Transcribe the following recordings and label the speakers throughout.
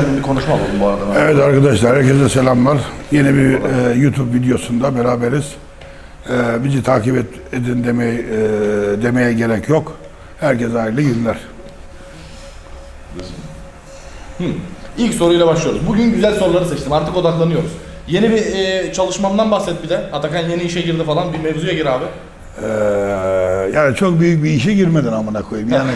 Speaker 1: geldin bir konuşma alalım bu arada.
Speaker 2: Evet arkadaşlar herkese selamlar. Yeni bir e, YouTube videosunda beraberiz. E, bizi takip et, edin demeye, e, demeye gerek yok. Herkese hayırlı günler.
Speaker 1: İlk soruyla başlıyoruz. Bugün güzel soruları seçtim. Artık odaklanıyoruz. Yeni bir e, çalışmamdan bahset bir de. Atakan yeni işe girdi falan. Bir mevzuya gir abi.
Speaker 2: E, yani çok büyük bir işe girmedin amına koyayım. Yani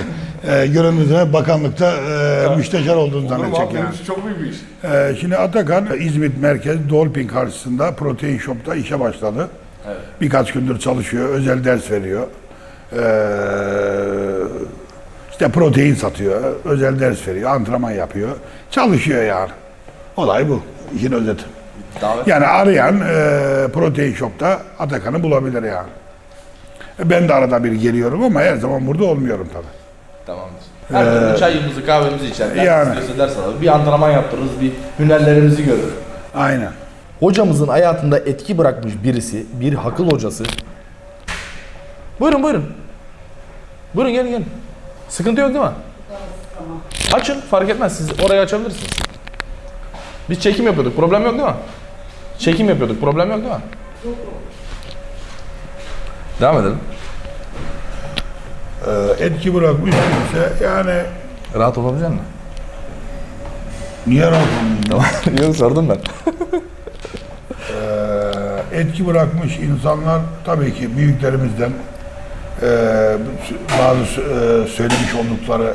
Speaker 2: e, görünürde bakanlıkta e, müsteşar olduğunu zannedecek yani.
Speaker 1: çok büyük bir iş.
Speaker 2: E, şimdi Atakan İzmit Merkez Dolphin karşısında Protein Shop'ta işe başladı.
Speaker 1: Evet.
Speaker 2: Birkaç gündür çalışıyor, özel ders veriyor. Ee, işte protein satıyor, özel ders veriyor, antrenman yapıyor. Çalışıyor yani. Olay bu. İşin özeti.
Speaker 1: Davet.
Speaker 2: Yani arayan e, protein shop'ta Atakan'ı bulabilir yani. E, Ben de arada bir geliyorum ama her zaman burada olmuyorum tabii.
Speaker 1: Tamamdır. Her türlü çayımızı kahvemizi içer. Ders
Speaker 2: yani.
Speaker 1: istiyorsa ders alır. Bir antrenman yaptırırız. Bir hünerlerimizi görür.
Speaker 2: Aynen.
Speaker 1: Hocamızın hayatında etki bırakmış birisi, bir akıl hocası. Buyurun buyurun. Buyurun gelin gelin. Sıkıntı yok değil mi? Açın fark etmez siz orayı açabilirsiniz. Biz çekim yapıyorduk problem yok değil mi? Çekim yapıyorduk problem yok değil mi? Devam edelim.
Speaker 2: Ee, etki bırakmış kimse yani
Speaker 1: Rahat olabilecek misin?
Speaker 2: niye rahat olmayayım?
Speaker 1: Tamam. Yok sordum ben.
Speaker 2: Ee, etki bırakmış insanlar tabii ki büyüklerimizden e, bazı e, söylemiş oldukları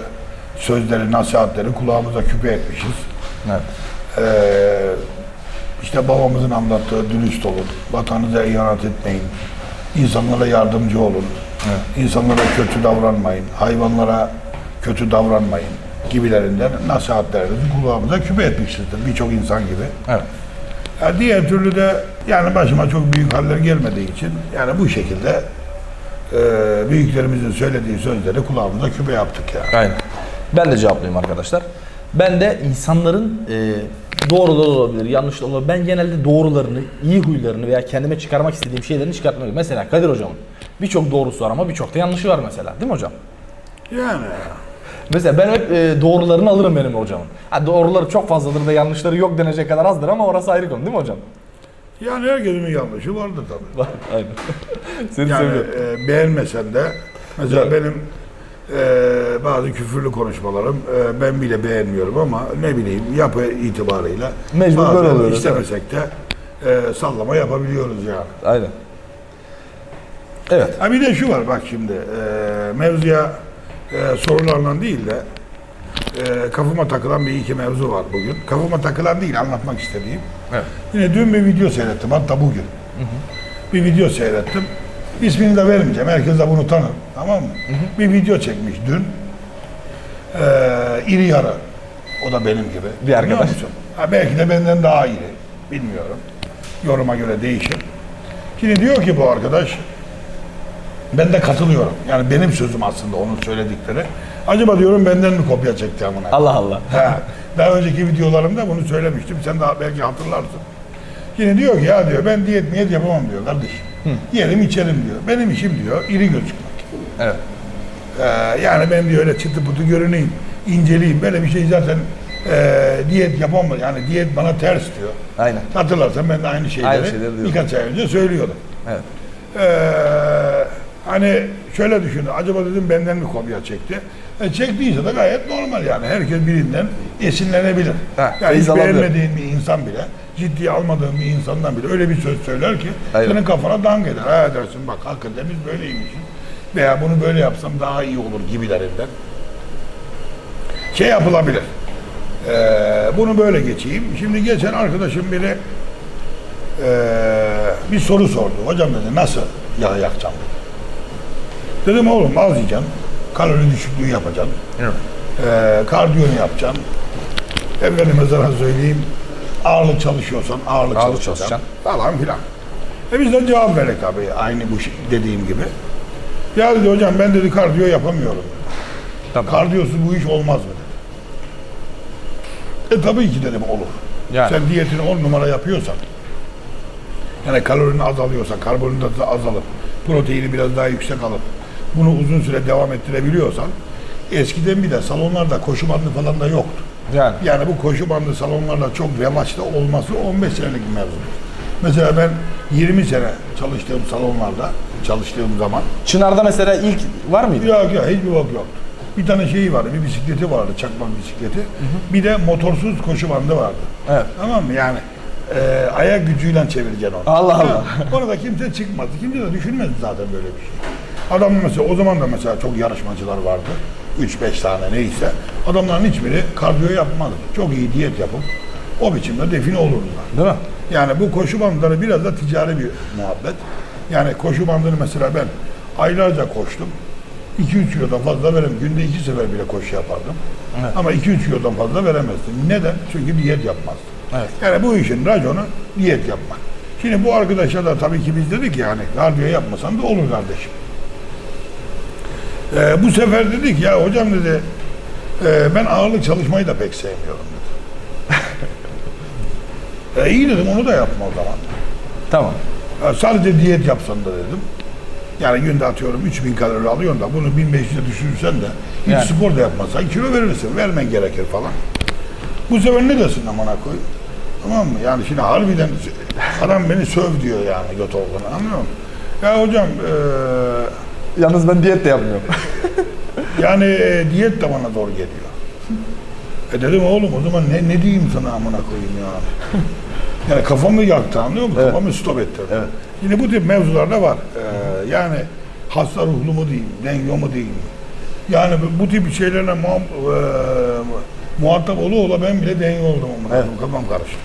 Speaker 2: sözleri, nasihatleri kulağımıza küpe etmişiz.
Speaker 1: Evet.
Speaker 2: Ee, işte babamızın anlattığı dürüst olun, vatanınıza ihanet etmeyin, insanlara yardımcı olun, insanlara kötü davranmayın, hayvanlara kötü davranmayın gibilerinden nasihatlerinizi kulağımıza küpe etmişizdir birçok insan gibi.
Speaker 1: Evet.
Speaker 2: Ya diğer türlü de yani başıma çok büyük haller gelmediği için yani bu şekilde e, büyüklerimizin söylediği sözleri kulağımıza küpe yaptık yani.
Speaker 1: Aynen. Ben de cevaplayayım arkadaşlar. Ben de insanların e, doğru da olabilir, yanlış olabilir. Ben genelde doğrularını, iyi huylarını veya kendime çıkarmak istediğim şeylerini çıkartmak Mesela Kadir hocamın birçok doğrusu var ama birçok da yanlışı var mesela. Değil mi hocam?
Speaker 2: Yani
Speaker 1: Mesela ben hep e, doğrularını alırım benim hocamın. Ha, doğruları çok fazladır da yanlışları yok denecek kadar azdır ama orası ayrı konu değil mi hocam?
Speaker 2: yani herkesin bir yanlışı vardır tabii.
Speaker 1: Var. Aynen. Seni
Speaker 2: Yani
Speaker 1: seviyorum.
Speaker 2: e, beğenmesen de mesela benim e, bazı küfürlü konuşmalarım e, ben bile beğenmiyorum ama ne bileyim yapı itibarıyla
Speaker 1: Mecbur
Speaker 2: bazen
Speaker 1: böyle oluyoruz,
Speaker 2: istemesek de e, sallama yapabiliyoruz yani.
Speaker 1: Aynen. Evet.
Speaker 2: Ha bir de şu var bak şimdi e, mevzuya e, sorularla değil de e, kafama takılan bir iki mevzu var bugün. Kafama takılan değil anlatmak istediğim.
Speaker 1: Evet.
Speaker 2: Yine dün bir video seyrettim hatta bugün. Bir video seyrettim. İsmini de vermeyeceğim. Herkes de bunu tanır. Tamam mı? Bir video çekmiş dün. Ee, iri yarı. O da benim gibi.
Speaker 1: Bir arkadaş.
Speaker 2: Musun? Ha, belki de benden daha iri. Bilmiyorum. Yoruma göre değişir. Şimdi diyor ki bu arkadaş ben de katılıyorum. Yani benim sözüm aslında onun söyledikleri. Acaba diyorum benden mi kopya çekti amına?
Speaker 1: Allah Allah.
Speaker 2: Ha, daha önceki videolarımda bunu söylemiştim. Sen daha belki hatırlarsın. Yine diyor ki ya diyor ben diyet miyet yapamam diyor kardeşim. Yerim içerim diyor. Benim işim diyor iri gözükmek.
Speaker 1: Evet.
Speaker 2: Ee, yani ben diyor öyle çıtı pıtı görüneyim, inceleyeyim. Böyle bir şey zaten e, diyet yapamam. Yani diyet bana ters diyor.
Speaker 1: Aynen.
Speaker 2: Hatırlarsan ben de aynı şeyleri,
Speaker 1: Aynı şeyleri diyordum.
Speaker 2: birkaç ay önce söylüyordum.
Speaker 1: Evet.
Speaker 2: Ee, hani şöyle düşündü. Acaba dedim benden mi kopya çekti? E, çektiyse de gayet normal yani. Herkes birinden esinlenebilir.
Speaker 1: Ha,
Speaker 2: yani hiç beğenmediğin bir insan bile, ciddiye almadığın bir insandan bile öyle bir söz söyler ki
Speaker 1: Aynen.
Speaker 2: senin kafana dank eder. Ha dersin bak hakikaten biz böyleymişiz. Veya bunu böyle yapsam daha iyi olur gibilerinden. Şey yapılabilir. Ee, bunu böyle geçeyim. Şimdi geçen arkadaşım biri ee, bir soru sordu. Hocam dedi nasıl yağ yakacağım dedi. Dedim oğlum az yiyeceksin. Kalori düşüklüğü yapacaksın.
Speaker 1: Evet.
Speaker 2: Ee, kardiyonu yapacaksın. Efendime sana söyleyeyim. Ağırlık çalışıyorsan ağırlık,
Speaker 1: Ağırlık
Speaker 2: çalışacaksın.
Speaker 1: çalışacaksın.
Speaker 2: Falan filan. E biz de cevap verdik abi aynı bu şey- dediğim gibi. Ya dedi hocam ben dedi kardiyo yapamıyorum.
Speaker 1: Tamam.
Speaker 2: Kardiyosuz bu iş olmaz mı dedi. E tabii ki dedim olur.
Speaker 1: Yani.
Speaker 2: Sen diyetini 10 numara yapıyorsan, yani kalorini azalıyorsa, karbonhidratı azalıp, proteini biraz daha yüksek alıp, bunu uzun süre devam ettirebiliyorsan, eskiden bir de salonlarda koşu bandı falan da yoktu.
Speaker 1: Yani.
Speaker 2: Yani bu koşu bandı salonlarda çok revaçta olması 15 senelik mevzudur. Mesela ben 20 sene çalıştığım salonlarda, çalıştığım zaman
Speaker 1: Çınar'da mesela ilk var mıydı?
Speaker 2: Yok yok hiçbir bok yok. Bir tane şeyi vardı, bir bisikleti vardı, çakmak bisikleti. Bir de motorsuz koşu bandı vardı.
Speaker 1: Evet.
Speaker 2: Tamam mı? Yani e, ayak gücüyle çevireceksin onu.
Speaker 1: Allah Allah.
Speaker 2: Onu da kimse çıkmadı. Kimse de düşünmedi zaten böyle bir şey. Adam mesela o zaman da mesela çok yarışmacılar vardı. 3-5 tane neyse. Adamların hiçbiri kardiyo yapmadı. Çok iyi diyet yapıp o biçimde define olurdular.
Speaker 1: Değil mi?
Speaker 2: Yani bu koşu bandları biraz da ticari bir muhabbet. Yani koşu bandını mesela ben aylarca koştum. 2-3 kilodan fazla verem. Günde iki sefer bile koşu yapardım.
Speaker 1: Evet.
Speaker 2: Ama 2-3 kilodan fazla veremezdim. Neden? Çünkü diyet yapmazdım.
Speaker 1: Evet.
Speaker 2: Yani bu işin raconu diyet yapmak. Şimdi bu arkadaşlar da tabii ki biz dedik yani kardiyo yapmasan da olur kardeşim. Ee, bu sefer dedik ya hocam dedi "e, ben ağırlık çalışmayı da pek sevmiyorum. E, iyi dedim onu da yapma o zaman.
Speaker 1: Tamam.
Speaker 2: Ya sadece diyet yapsan da dedim. Yani günde atıyorum 3000 kalori alıyorsun da bunu 1500'e düşürürsen de hiç
Speaker 1: Yani.
Speaker 2: spor da yapmazsan kilo verirsin. Vermen gerekir falan. Bu sefer ne desin amına koy? Tamam mı? Yani şimdi harbiden adam beni söv diyor yani göt olduğunu anlıyor musun? Ya hocam eee,
Speaker 1: Yalnız ben diyet de yapmıyorum.
Speaker 2: yani e, diyet de bana zor geliyor. E dedim oğlum o zaman ne, ne diyeyim sana amına koyayım ya. Yani kafamı yaktı anlıyor musun?
Speaker 1: Evet.
Speaker 2: Kafamı stop etti.
Speaker 1: Evet.
Speaker 2: Yine bu tip mevzular da var. Ee, yani hasta ruhlu mu diyeyim, denyo mu diyeyim. Yani bu, bu tip şeylerle muha, e, muhatap ola ola ben bile denyo oldum amına
Speaker 1: Evet.
Speaker 2: Kafam karıştı.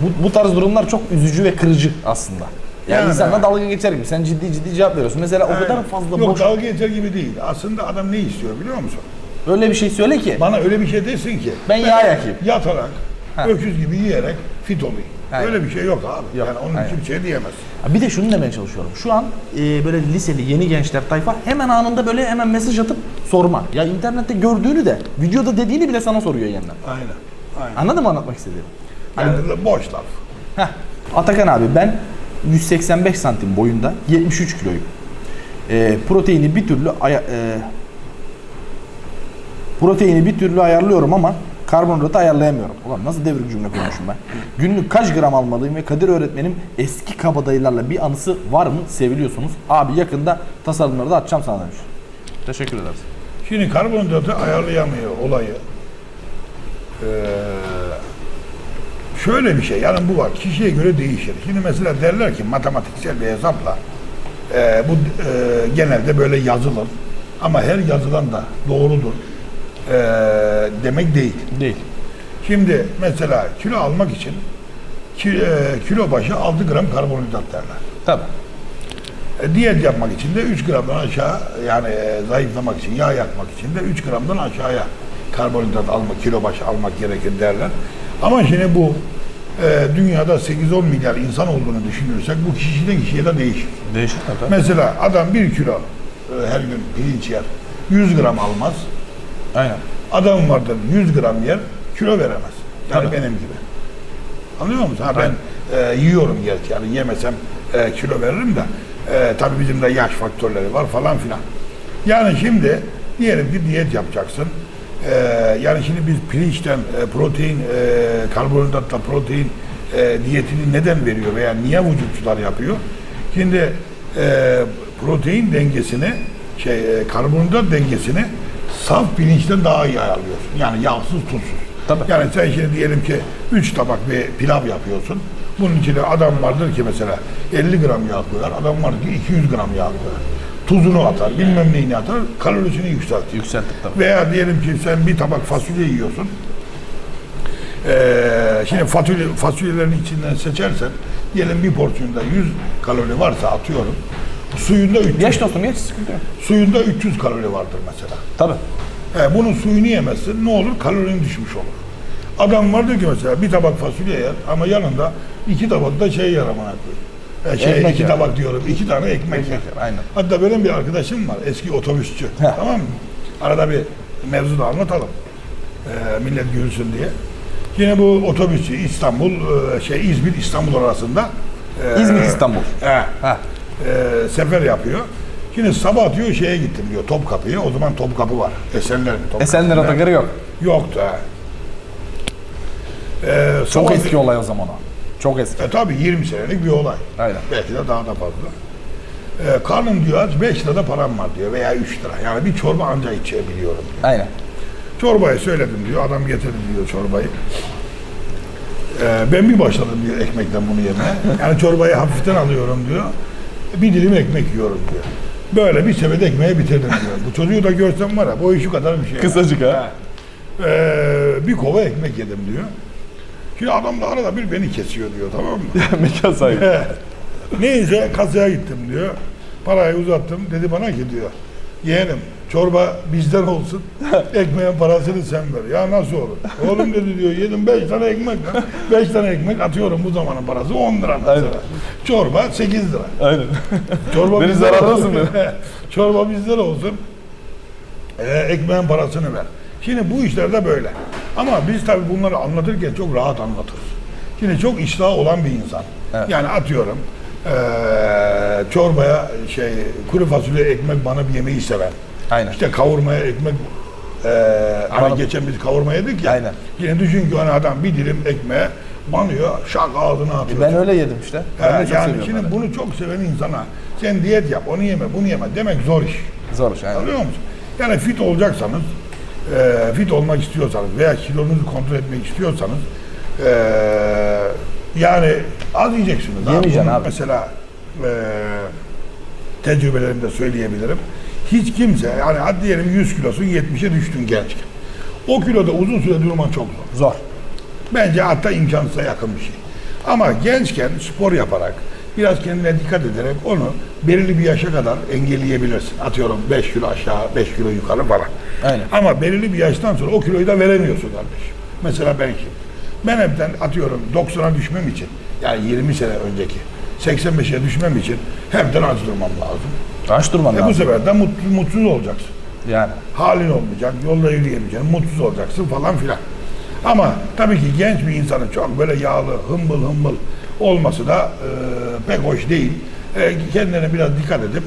Speaker 1: Bu, bu tarz durumlar çok üzücü ve kırıcı aslında. Yani,
Speaker 2: Yani.
Speaker 1: insanla dalga geçer gibi. Sen ciddi ciddi cevap veriyorsun. Mesela o kadar
Speaker 2: Yani,
Speaker 1: fazla
Speaker 2: Yok
Speaker 1: boş.
Speaker 2: dalga geçer gibi değil. Aslında adam ne istiyor biliyor musun?
Speaker 1: Öyle bir şey söyle ki.
Speaker 2: Bana öyle bir şey desin ki.
Speaker 1: Ben yağ yakayım.
Speaker 2: Yatarak,
Speaker 1: Ha.
Speaker 2: öküz gibi yiyerek fit olayım.
Speaker 1: Aynen.
Speaker 2: Öyle bir şey yok abi.
Speaker 1: Yok,
Speaker 2: Yani onun
Speaker 1: aynen.
Speaker 2: kimseye diyemez.
Speaker 1: Bir de şunu demeye çalışıyorum. Şu an e, böyle liseli yeni gençler tayfa hemen anında böyle hemen mesaj atıp sorma. Ya internette gördüğünü de videoda dediğini bile sana soruyor yeniden.
Speaker 2: Aynen. Aynen.
Speaker 1: Anladın mı anlatmak istediğimi?
Speaker 2: Yani boş laf.
Speaker 1: Heh. Atakan abi ben 185 santim boyunda 73 kiloyum. Ee, proteini bir türlü aya- e, proteini bir türlü ayarlıyorum ama karbonhidratı ayarlayamıyorum. Ulan nasıl devrik cümle kurmuşum ben. Günlük kaç gram almalıyım ve Kadir öğretmenim eski kabadayılarla bir anısı var mı? Seviliyorsunuz. Abi yakında tasarımları da atacağım sana demiş. Teşekkür ederiz.
Speaker 2: Şimdi karbonhidratı ayarlayamıyor olayı. Ee, şöyle bir şey, yani bu var, kişiye göre değişir. Şimdi mesela derler ki matematiksel bir hesapla, e, bu e, genelde böyle yazılır. Ama her yazılan da doğrudur e, demek değil.
Speaker 1: Değil.
Speaker 2: Şimdi mesela kilo almak için ki- e, kilo başı 6 gram karbonhidrat derler.
Speaker 1: Tabii.
Speaker 2: E, diyet yapmak için de 3 gramdan aşağı yani e, zayıflamak için, yağ yakmak için de 3 gramdan aşağıya karbonhidrat almak, kilo başı almak gerekir derler. Ama şimdi bu e, dünyada 8-10 milyar insan olduğunu düşünürsek bu kişiden kişiye de değişir.
Speaker 1: Değişir tabii.
Speaker 2: Mesela adam 1 kilo e, her gün pirinç yer, 100 gram almaz.
Speaker 1: Aynen.
Speaker 2: Adam vardır 100 gram yer, kilo veremez. Yani
Speaker 1: Tabii.
Speaker 2: benim gibi. Anlıyor musun? Ha, ben e, yiyorum gerçi yani yemesem e, kilo veririm de e, tabii bizim de yaş faktörleri var falan filan. Yani şimdi diyelim ki diyet yapacaksın. E, yani şimdi biz pirinçten e, protein, e, karbonhidratla protein e, diyetini neden veriyor veya niye vücutçular yapıyor? Şimdi e, protein dengesini, şey e, karbonhidrat dengesini saf pirinçten daha iyi ayarlıyorsun. Yani yağsız, tuzsuz.
Speaker 1: Tabii.
Speaker 2: Yani sen şimdi diyelim ki 3 tabak bir pilav yapıyorsun. Bunun içine adam vardır ki mesela 50 gram yağ koyar, adam vardır ki 200 gram yağ koyar. Tuzunu atar, bilmem neyini atar, kalorisini yükseltir.
Speaker 1: Yükselttik tabii.
Speaker 2: Veya diyelim ki sen bir tabak fasulye yiyorsun. Ee, şimdi fasulye, fasulyelerin içinden seçersen diyelim bir porsiyonda 100 kalori varsa atıyorum. Suyunda 300,
Speaker 1: Geç dostum geç sıkıntı yok.
Speaker 2: suyunda 300 kalori vardır mesela.
Speaker 1: Tabii.
Speaker 2: He, bunun suyunu yemezsin ne olur? Kalorin düşmüş olur. Adam vardır ki mesela bir tabak fasulye yer ama yanında iki tabak da şey yer amına koyayım. E, şey,
Speaker 1: Ekmek
Speaker 2: iki
Speaker 1: yer.
Speaker 2: tabak diyorum, iki tane ekmek, yer.
Speaker 1: yer, aynen.
Speaker 2: Hatta benim bir arkadaşım var, eski otobüsçü. tamam mı? Arada bir mevzu da anlatalım. E, millet görsün diye. Yine bu otobüsçü İstanbul, e, şey İzmir İstanbul arasında e,
Speaker 1: İzmir İstanbul.
Speaker 2: he,
Speaker 1: Ha.
Speaker 2: E, sefer yapıyor. Şimdi sabah diyor şeye gittim diyor Topkapı'ya. O zaman Topkapı var. Esenler mi? Topkapı
Speaker 1: Esenler
Speaker 2: mı?
Speaker 1: Otogarı yok.
Speaker 2: Yoktu ha. E,
Speaker 1: Çok
Speaker 2: sabah-
Speaker 1: eski olay o zaman o. Çok eski.
Speaker 2: E tabi 20 senelik bir olay.
Speaker 1: Aynen.
Speaker 2: Belki de daha da fazla. E, karnım diyor aç 5 lirada param var diyor veya 3 lira. Yani bir çorba anca içebiliyorum diyor.
Speaker 1: Aynen.
Speaker 2: Çorbayı söyledim diyor. Adam getirdi diyor çorbayı. E, ben bir başladım diyor ekmekten bunu yemeye. Yani çorbayı hafiften alıyorum diyor. Bir dilim ekmek yiyorum diyor. Böyle bir sepet ekmeği bitirdim diyor. Bu çocuğu da görsem var ya boyu şu kadar bir şey.
Speaker 1: Kısacık ha.
Speaker 2: E, bir kova ekmek yedim diyor. Şimdi adam da arada bir beni kesiyor diyor tamam mı?
Speaker 1: Mekan sahibi.
Speaker 2: Neyse kasaya gittim diyor. Parayı uzattım. Dedi bana ki diyor. Yeğenim çorba bizden olsun. Ekmeğin parasını sen ver. Ya nasıl olur? Oğlum dedi diyor yedim 5 tane ekmek. 5 tane ekmek atıyorum bu zamanın parası 10 lira mesela.
Speaker 1: Aynen.
Speaker 2: Çorba 8 lira.
Speaker 1: Aynen.
Speaker 2: Çorba
Speaker 1: Beni
Speaker 2: bizden
Speaker 1: zararlısın
Speaker 2: olsun.
Speaker 1: beni.
Speaker 2: Çorba bizden olsun. Ee, ekmeğin parasını ver. Şimdi bu işler de böyle. Ama biz tabii bunları anlatırken çok rahat anlatırız. Şimdi çok iştahı olan bir insan.
Speaker 1: Evet.
Speaker 2: Yani atıyorum eee, çorbaya şey kuru fasulye ekmek bana bir yemeği seven.
Speaker 1: Aynen.
Speaker 2: İşte kavurmaya ekmek eee hani geçen biz kavurma yedik ya.
Speaker 1: Aynen.
Speaker 2: Yine düşün ki hani adam bir dilim ekmeğe banıyor şak ağzına atıyor.
Speaker 1: Ben öyle yedim işte. Ben de çok
Speaker 2: yani
Speaker 1: seviyorum
Speaker 2: şimdi
Speaker 1: öyle.
Speaker 2: bunu çok seven insana sen diyet yap, onu yeme, bunu yeme demek zor iş.
Speaker 1: Zor iş. Aynen.
Speaker 2: Anlıyor musun? Yani fit olacaksanız, e, fit olmak istiyorsanız veya kilonuzu kontrol etmek istiyorsanız e, yani az yiyeceksiniz.
Speaker 1: Yemeyeceksin abi.
Speaker 2: Mesela e, tecrübelerimde söyleyebilirim. Hiç kimse yani hadi diyelim 100 kilosun 70'e düştün gençken. O kiloda uzun süre durman çok zor.
Speaker 1: Zor.
Speaker 2: Bence hatta imkansıza yakın bir şey. Ama gençken spor yaparak, biraz kendine dikkat ederek onu belirli bir yaşa kadar engelleyebilirsin. Atıyorum 5 kilo aşağı, 5 kilo yukarı falan.
Speaker 1: Aynen.
Speaker 2: Ama belirli bir yaştan sonra o kiloyu da veremiyorsun kardeşim. Mesela ben kim? Ben hepten atıyorum 90'a düşmem için, yani 20 sene önceki 85'e düşmem için hepten az durmam lazım.
Speaker 1: Aç durman
Speaker 2: E bu
Speaker 1: lazım.
Speaker 2: sefer de mutsuz, mutsuz olacaksın
Speaker 1: Yani.
Speaker 2: halin olmayacak, yolda yürüyemeyeceksin, mutsuz olacaksın falan filan. Ama tabii ki genç bir insanın çok böyle yağlı, hımbıl hımbıl olması da e, pek hoş değil. E, kendilerine biraz dikkat edip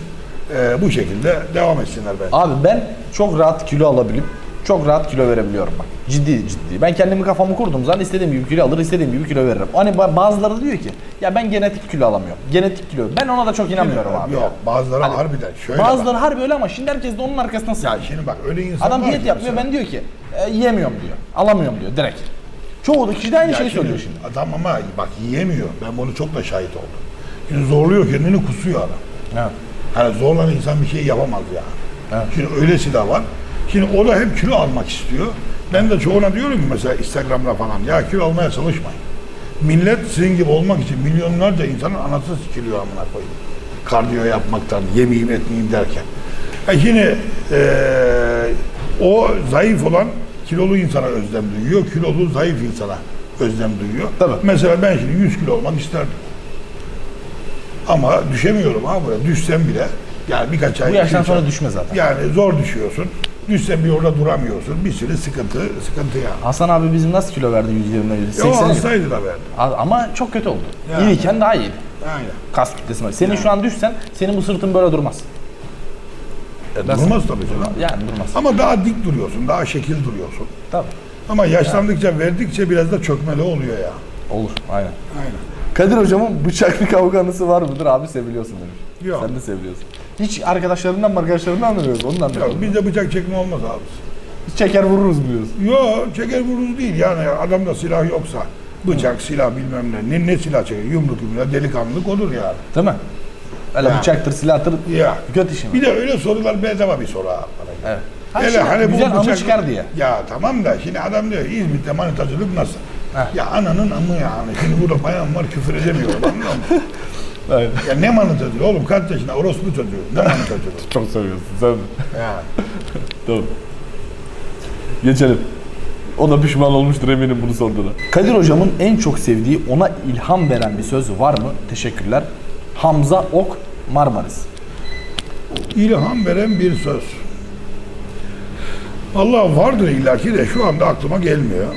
Speaker 2: e, bu şekilde devam etsinler bence.
Speaker 1: Abi ben çok rahat kilo alabilip çok rahat kilo verebiliyorum bak. Ciddi ciddi. Ben kendimi kafamı kurduğum zaman istediğim gibi kilo alır, istediğim gibi kilo veririm. Hani ba- bazıları diyor ki ya ben genetik kilo alamıyorum. Genetik kilo. Ben ona da çok inanmıyorum abi.
Speaker 2: Yok,
Speaker 1: ya.
Speaker 2: bazıları
Speaker 1: Hani
Speaker 2: harbiden şöyle
Speaker 1: Bazıları
Speaker 2: bak.
Speaker 1: harbi öyle ama şimdi herkes de onun arkasına
Speaker 2: Ya
Speaker 1: sığınıyor.
Speaker 2: şimdi bak öyle insan
Speaker 1: Adam diyet yapmıyor ben diyor ki e, yiyemiyorum diyor. Alamıyorum diyor direkt. Çoğu da kişi de aynı
Speaker 2: Ya
Speaker 1: şeyi
Speaker 2: şimdi
Speaker 1: söylüyor şimdi.
Speaker 2: Adam ama bak yiyemiyor. Ben bunu çok da şahit oldum. Şimdi zorluyor kendini kusuyor adam.
Speaker 1: Evet.
Speaker 2: Hani zorlanan insan bir şey yapamaz ya.
Speaker 1: Evet.
Speaker 2: Şimdi öylesi de var. Şimdi o da hep kilo almak istiyor. Ben de çoğuna diyorum mesela Instagram'da falan ya kilo almaya çalışmayın. Millet sizin gibi olmak için milyonlarca insanın anası sikiliyor amına koyayım. Kardiyo yapmaktan, yemeyeyim etmeyeyim derken. E şimdi eee, o zayıf olan kilolu insana özlem duyuyor. Kilolu zayıf insana özlem duyuyor.
Speaker 1: Tabii.
Speaker 2: Mesela ben şimdi 100 kilo olmak isterdim. Ama düşemiyorum abi. Düşsem bile yani birkaç ay
Speaker 1: Bu yaştan sonra düşme zaten.
Speaker 2: Yani zor düşüyorsun. Düşsen bir orada duramıyorsun. Bir sürü sıkıntı, sıkıntı yani.
Speaker 1: Hasan abi bizim nasıl kilo verdi 120
Speaker 2: E o
Speaker 1: 80 gibi.
Speaker 2: hastaydı da verdi.
Speaker 1: Ama çok kötü oldu.
Speaker 2: Ya.
Speaker 1: İyiyken daha iyiydi.
Speaker 2: Aynen.
Speaker 1: Kas kütlesi var. Senin şu an düşsen senin bu sırtın böyle durmaz. Ben-
Speaker 2: Durmaz tabii canım.
Speaker 1: Yani durmaz.
Speaker 2: Ama daha dik duruyorsun, daha şekil duruyorsun.
Speaker 1: Tabii.
Speaker 2: Ama yaşlandıkça, verdikçe biraz da çökmeli oluyor ya.
Speaker 1: Olur. Aynen.
Speaker 2: Aynen.
Speaker 1: Kadir hocamın bıçaklı kavga anısı var mıdır abi seviliyorsun demiş.
Speaker 2: Yok.
Speaker 1: Sen de seviliyorsun. Hiç arkadaşlarından mı arkadaşlarından anlamıyoruz ondan da.
Speaker 2: Yok, bizde bıçak çekme olmaz abi.
Speaker 1: Hiç çeker vururuz biliyoruz.
Speaker 2: Yok, çeker vururuz değil. Yani adamda silah yoksa, bıçak, silah bilmem ne, ne, ne silah çeker, yumruk yumruğa delikanlılık olur yani.
Speaker 1: Değil mi? Öyle
Speaker 2: Ya.
Speaker 1: bıçaktır, silahtır.
Speaker 2: Ya.
Speaker 1: Göt işi mi?
Speaker 2: Bir de öyle sorular bedava bir soru abi. bana göre.
Speaker 1: Evet. Ha,
Speaker 2: Hele
Speaker 1: şimdi
Speaker 2: hani bu
Speaker 1: güzel anı
Speaker 2: bıçak-
Speaker 1: çıkar diye.
Speaker 2: Ya tamam da şimdi adam diyor İzmit'te manitacılık nasıl?
Speaker 1: Heh.
Speaker 2: Ya ananın amı yani. Şimdi burada bayan var küfür edemiyor musun?
Speaker 1: Aynen.
Speaker 2: Ya ne manitacılığı oğlum kaç yaşında orospu çocuğu. Ne manitacılığı?
Speaker 1: Çok seviyorsun sen de.
Speaker 2: ya.
Speaker 1: Tamam. Geçelim. O da pişman olmuştur eminim bunu sorduğuna. Kadir hocamın en çok sevdiği, ona ilham veren bir söz var mı? Teşekkürler. Hamza Ok Marmaris.
Speaker 2: İlham veren bir söz. Allah vardır illaki de şu anda aklıma gelmiyor.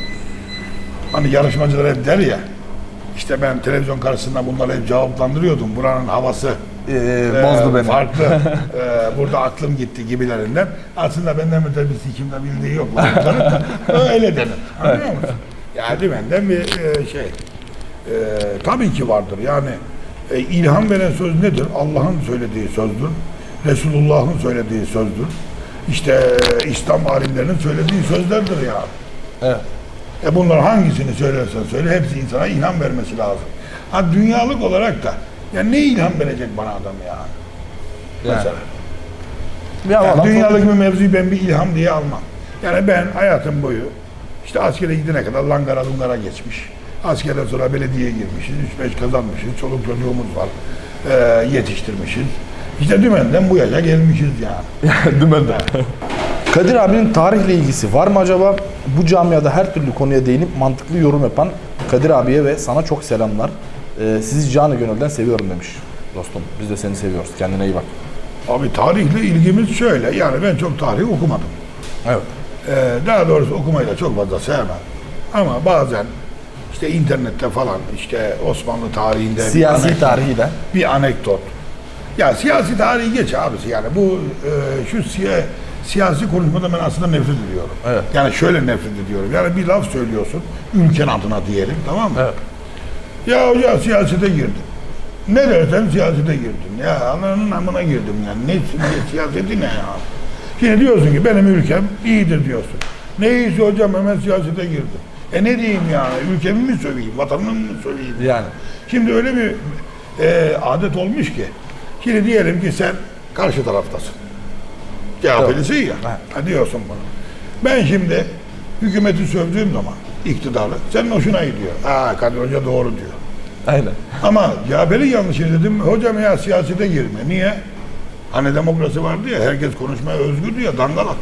Speaker 2: Hani yarışmacılar hep der ya, işte ben televizyon karşısında bunları hep cevaplandırıyordum. Buranın havası
Speaker 1: Ee,
Speaker 2: e,
Speaker 1: bozdu beni.
Speaker 2: farklı. E, burada aklım gitti gibilerinden. Aslında benden mütebbisi kimde bildiği yok. Öyle denir. Anlıyor musun? Yani benden bir e, şey. E, tabii ki vardır. Yani e, ilham veren söz nedir? Allah'ın söylediği sözdür. Resulullah'ın söylediği sözdür. İşte e, İslam alimlerinin söylediği sözlerdir ya.
Speaker 1: Evet.
Speaker 2: E bunlar hangisini söylersen söyle hepsi insana ilham vermesi lazım. Ha dünyalık olarak da ya ne ilham verecek bana adam ya?
Speaker 1: Yani.
Speaker 2: Mesela.
Speaker 1: Ya
Speaker 2: Yani dünyalık bir mevzuyu ben bir ilham diye almam. Yani ben hayatım boyu işte askere gidene kadar langara lungara geçmiş. Askerden sonra belediyeye girmişiz, 3-5 kazanmışız, çoluk çocuğumuz var, ee, yetiştirmişiz. İşte dümenden bu yaşa gelmişiz yani.
Speaker 1: Dümenden. Kadir abinin tarihle ilgisi var mı acaba? Bu camiada her türlü konuya değinip mantıklı yorum yapan Kadir abiye ve sana çok selamlar. Ee, sizi canı gönülden seviyorum demiş dostum. Biz de seni seviyoruz. Kendine iyi bak.
Speaker 2: Abi tarihle ilgimiz şöyle, yani ben çok tarih okumadım.
Speaker 1: Evet.
Speaker 2: Ee, daha doğrusu okumayı da çok fazla sevmem. Ama bazen işte internette falan işte Osmanlı tarihinde bir
Speaker 1: Siyasi
Speaker 2: anekdot-
Speaker 1: tarihi de.
Speaker 2: bir anekdot. Ya siyasi tarihi geç abisi yani bu e, şu siya, siyasi konuşmada ben aslında nefret ediyorum.
Speaker 1: Evet.
Speaker 2: Yani şöyle nefret ediyorum. Yani bir laf söylüyorsun ülken adına diyelim tamam mı?
Speaker 1: Evet.
Speaker 2: Ya hoca siyasete girdim. Ne dersen siyasete girdim. Ya ananın amına girdim yani. Ne, ne siyaseti ne ya? Şimdi diyorsun ki benim ülkem iyidir diyorsun. Ne iyisi hocam hemen siyasete girdim. E ne diyeyim yani? Ülkemi mi söyleyeyim? Vatanımı mı söyleyeyim?
Speaker 1: Yani.
Speaker 2: Şimdi öyle bir e, adet olmuş ki. Şimdi diyelim ki sen karşı taraftasın. CHP'lisin ya. Diyorsun bunu. Ben şimdi hükümeti sövdüğüm zaman iktidarı senin hoşuna gidiyor. Ha Kadir Hoca doğru diyor.
Speaker 1: Aynen.
Speaker 2: Ama CHP'li yanlış dedim. Hocam ya siyasete girme. Niye? Hani demokrasi vardı ya herkes konuşmaya özgürdü ya dangalak.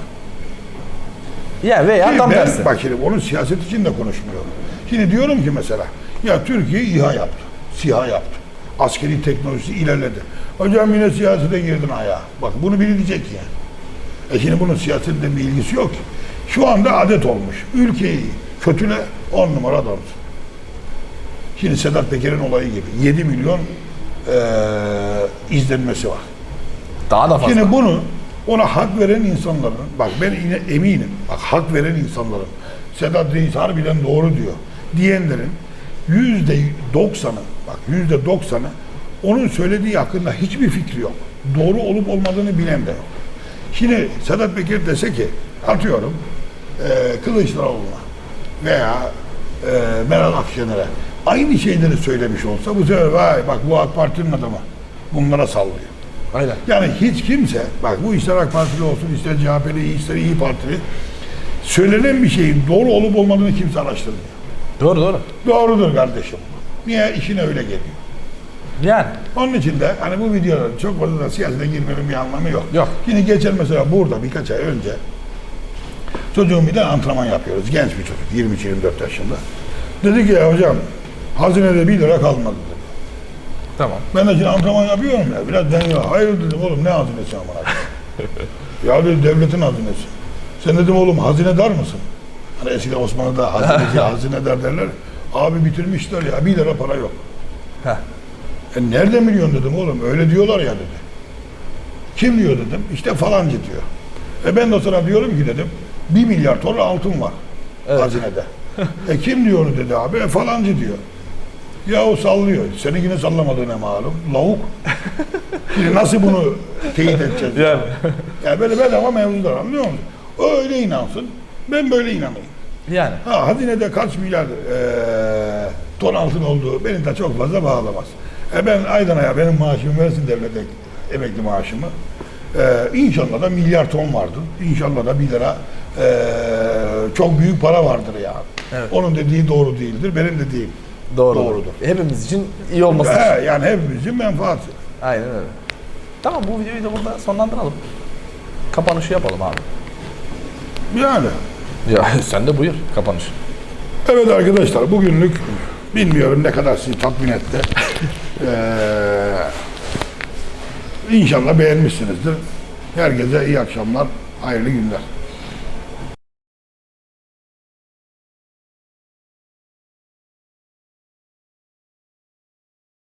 Speaker 1: Ya veya
Speaker 2: Ki
Speaker 1: tam
Speaker 2: ben,
Speaker 1: tersi.
Speaker 2: Bak şimdi onun siyaset için de konuşmuyorum. Şimdi diyorum ki mesela ya Türkiye İHA yaptı, SİHA yaptı. Askeri teknolojisi ilerledi. Hocam yine siyasete girdin ayağa. Bak bunu biri diyecek yani. E şimdi bunun siyasetle bir ilgisi yok ki. Şu anda adet olmuş. Ülkeyi kötüle on numara adamsın. Şimdi Sedat Peker'in olayı gibi 7 milyon eee, izlenmesi var.
Speaker 1: Daha da fazla.
Speaker 2: Şimdi bunu ona hak veren insanların, bak ben yine eminim, bak hak veren insanların, Sedat Reis harbiden doğru diyor, diyenlerin yüzde doksanı, bak yüzde doksanı onun söylediği hakkında hiçbir fikri yok. Doğru olup olmadığını bilen de yok. Şimdi Sedat Peker dese ki, atıyorum, e, Kılıçdaroğlu'na veya e, Meral Akşener'e aynı şeyleri söylemiş olsa bu sefer vay bak bu AK Parti'nin adamı bunlara sallıyor.
Speaker 1: Aynen.
Speaker 2: Yani hiç kimse, bak bu ister AK Partili olsun, ister CHP'li, ister İyi Partili, söylenen bir şeyin doğru olup olmadığını kimse araştırmıyor.
Speaker 1: Doğru doğru.
Speaker 2: Doğrudur kardeşim. Niye? işine öyle geliyor.
Speaker 1: Yani.
Speaker 2: Onun için de hani bu videoların çok fazla da siyasete girmenin bir anlamı yok.
Speaker 1: Yok.
Speaker 2: Şimdi geçen mesela burada birkaç ay önce çocuğun bir de antrenman yapıyoruz. Genç bir çocuk, 23-24 yaşında. Dedi ki ya hocam hazinede 1 lira kalmadı dedi.
Speaker 1: Tamam.
Speaker 2: Ben de şimdi antrenman yapıyorum ya. Biraz denge var. Hayır dedim oğlum ne hazinesi amına ya dedi devletin hazinesi. Sen dedim oğlum hazinedar mısın? Hani eskiden Osmanlı'da hazineci, hazinedar derler. Abi bitirmişler ya. Bir lira para yok.
Speaker 1: Heh.
Speaker 2: E nereden biliyorsun dedim oğlum. Öyle diyorlar ya dedi. Kim diyor dedim. İşte falancı diyor. E ben de sana diyorum ki dedim. Bir milyar ton altın var. Hazinede. e kim diyor dedi abi. E falancı diyor. Ya o sallıyor. Seninkini sallamadığına malum. Lavuk. Şimdi nasıl bunu teyit edeceğiz?
Speaker 1: Yani.
Speaker 2: Ya böyle bedava mevzular anlıyor musun? O öyle inansın. Ben böyle inanayım.
Speaker 1: Yani.
Speaker 2: Ha hazinede kaç milyar eee ton altın olduğu beni de çok fazla bağlamaz. E ben aydan aya benim maaşımı versin devlet ek- emekli maaşımı. Eee inşallah da milyar ton vardır. İnşallah da bir lira eee, çok büyük para vardır yani.
Speaker 1: Evet.
Speaker 2: Onun dediği doğru değildir. Benim dediğim
Speaker 1: Doğru.
Speaker 2: doğrudur.
Speaker 1: Hepimiz için iyi olması için.
Speaker 2: He, yani hepimizin menfaati.
Speaker 1: Aynen öyle. Tamam bu videoyu da burada sonlandıralım. Kapanışı yapalım abi.
Speaker 2: Yani.
Speaker 1: Ya sen de buyur kapanış.
Speaker 2: Evet arkadaşlar bugünlük bilmiyorum ne kadar sizi tatmin etti. Ee, inşallah beğenmişsinizdir. Herkese iyi akşamlar, hayırlı günler.